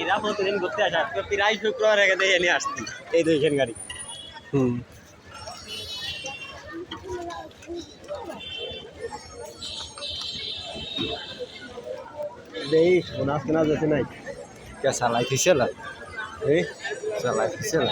এরা প্রতিদিন ঘুরতে আসে। আজকে প্রায় শুক্রবার আগে দিয়ে নিয়ে আসছি। এই দুইখান গাড়ি। হুম। দেই বোনাস কেনা যেতে নাই। কে চালাই থৈছিল এই চালাই থৈছিল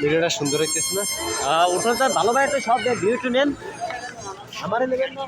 ভিডিওটা সুন্দর হইতেছে না? ওটা তো ভালো ভাই তো সব ভিউ টু নেন। আমারে নেবেন না।